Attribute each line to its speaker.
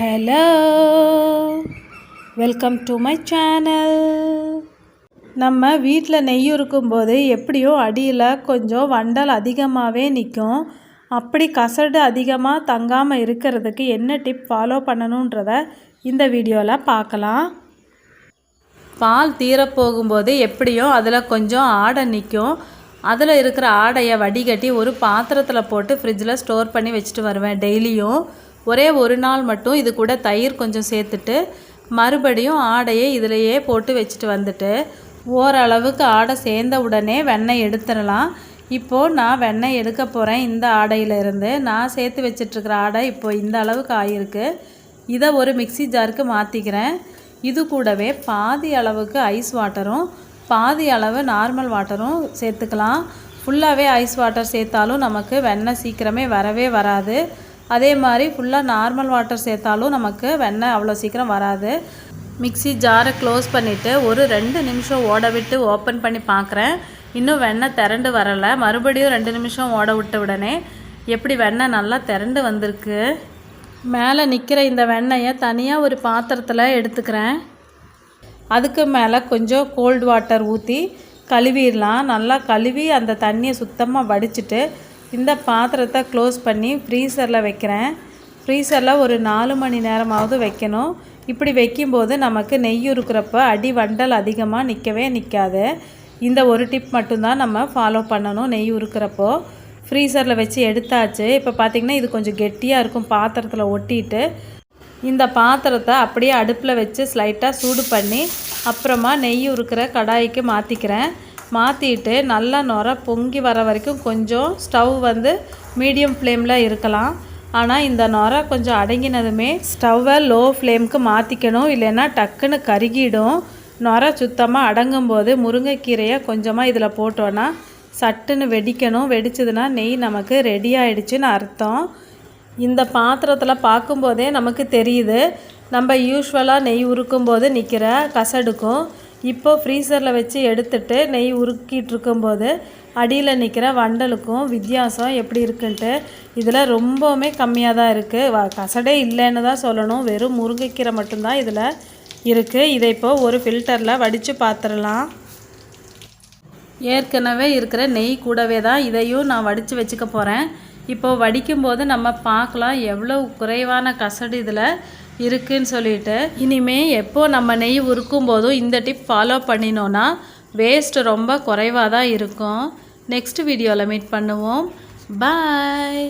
Speaker 1: Hello welcome to my channel நம்ம வீட்டில் நெய் இருக்கும்போது எப்படியோ அடியில் கொஞ்சம் வண்டல் அதிகமாகவே நிற்கும் அப்படி கசடு அதிகமாக தங்காமல் இருக்கிறதுக்கு என்ன டிப் ஃபாலோ பண்ணணுன்றத இந்த வீடியோவில் பார்க்கலாம். பால் தீரப்போகும்போது எப்படியோ அதில் கொஞ்சம் ஆடை நிற்கும் அதில் இருக்கிற ஆடையை வடிகட்டி ஒரு பாத்திரத்தில் போட்டு ஃப்ரிட்ஜில் ஸ்டோர் பண்ணி வச்சுட்டு வருவேன் டெய்லியும். ஒரே ஒரு நாள் மட்டும் இது கூட தயிர் கொஞ்சம் சேர்த்துட்டு மறுபடியும் ஆடையை இதிலையே போட்டு வச்சுட்டு வந்துட்டு ஓரளவுக்கு ஆடை சேர்ந்த உடனே வெண்ணெய் எடுத்துடலாம். இப்போது நான் வெண்ணெய் எடுக்க போகிறேன் இந்த ஆடையிலிருந்து நான் சேர்த்து வச்சிட்ருக்கிற ஆடை இப்போது இந்த அளவுக்கு ஆகிருக்கு இதை ஒரு மிக்சி ஜாருக்கு மாற்றிக்கிறேன் இது கூடவே பாதி அளவுக்கு ஐஸ் வாட்டரும் பாதி அளவு நார்மல் வாட்டரும் சேர்த்துக்கலாம். ஃபுல்லாகவே ஐஸ் வாட்டர் சேர்த்தாலும் நமக்கு வெண்ணெய் சீக்கிரமே வரவே வராது. அதே மாதிரி ஃபுல்லாக நார்மல் வாட்டர் சேர்த்தாலும் நமக்கு வெண்ணெய் அவ்வளோ சீக்கிரம் வராது. மிக்சி ஜாரை க்ளோஸ் பண்ணிவிட்டு ஒரு ரெண்டு நிமிஷம் ஓட விட்டு ஓப்பன் பண்ணி பார்க்குறேன் இன்னும் வெண்ணெய் திரண்டு வரலை. மறுபடியும் ரெண்டு நிமிஷம் ஓட விட்ட உடனே எப்படி வெண்ணெய் நல்லா திரண்டு வந்திருக்கு? மேலே நிற்கிற இந்த வெண்ணெயை தனியாக ஒரு பாத்திரத்தில் எடுத்துக்கிறேன். அதுக்கு மேலே கொஞ்சம் கோல்டு வாட்டர் ஊற்றி கழுவிடலாம். நல்லா கழுவி அந்த தண்ணியை சுத்தமாக வடிச்சிட்டு இந்த பாத்திரத்தை க்ளோஸ் பண்ணி ஃப்ரீசரில் வைக்கிறேன். ஃப்ரீசரில் ஒரு நாலு மணி நேரமாவது வைக்கணும். இப்படி வைக்கும்போது நமக்கு நெய் இருக்கிறப்ப அடி வண்டல் அதிகமாக நிற்கவே நிற்காது இந்த ஒரு டிப் மட்டும்தான் நம்ம ஃபாலோ பண்ணணும் நெய் உருக்கிறப்போ. ஃப்ரீசரில் வச்சு எடுத்தாச்சு. இப்போ பார்த்திங்கன்னா இது கொஞ்சம் கெட்டியாக இருக்கும் பாத்திரத்தில் ஒட்டிட்டு. இந்த பாத்திரத்தை அப்படியே அடுப்பில் வச்சு ஸ்லைட்டாக சூடு பண்ணி அப்புறமா நெய் உருக்கிற கடாய்க்கு மாற்றிக்கிறேன் மாற்றிட்டு நல்லா நுர பொங்கி வர வரைக்கும் கொஞ்சம் ஸ்டவ் வந்து மீடியம் ஃப்ளேமில் இருக்கலாம். ஆனால் இந்த நுர கொஞ்சம் அடங்கினதுமே ஸ்டவ்வை லோ ஃப்ளேமுக்கு மாற்றிக்கணும் இல்லைன்னா டக்குன்னு கருகிடும். நுர சுத்தமாக அடங்கும்போது முருங்கைக்கீரையை கொஞ்சமாக இதில் போட்டோன்னா சட்டுன்னு வெடிக்கணும். வெடிச்சதுன்னா நெய் நமக்கு ரெடி ஆகிடுச்சின்னு அர்த்தம். இந்த பாத்திரத்தில் பார்க்கும்போதே நமக்கு தெரியுது. நம்ம யூஸ்வலாக நெய் உருக்கும் போது நிற்கிற கசடுக்கும். இப்போது ஃப்ரீசரில் வச்சு எடுத்துட்டு நெய் உருக்கிட்டு இருக்கும்போது அடியில் நிற்கிற வண்டலுக்கும் வித்தியாசம் எப்படி இருக்குன்ட்டு இதில் ரொம்பவுமே கம்மியாக தான் இருக்குது கசடே இல்லைன்னு தான் சொல்லணும். வெறும் முருங்கைக்கீரை மட்டும்தான் இதில் இருக்குது இதை இப்போது ஒரு ஃபில்டரில் வடித்து பார்த்துடலாம் ஏற்கனவே இருக்கிற நெய் கூடவே தான் இதையும் நான் வடித்து வச்சுக்க போகிறேன் இப்போது வடிக்கும்போது நம்ம பார்க்கலாம் எவ்வளோ குறைவான கசடு இதில். இருக்குன்னு சொல்லிட்டு இனிமே எப்போ நம்ம நெய் உருக்கும் போதும் இந்த டிப் ஃபாலோ பண்ணினோன்னா வேஸ்ட் ரொம்ப குறைவாக தான் இருக்கும். நெக்ஸ்ட் வீடியோவில் மீட் பண்ணுவோம். பாய்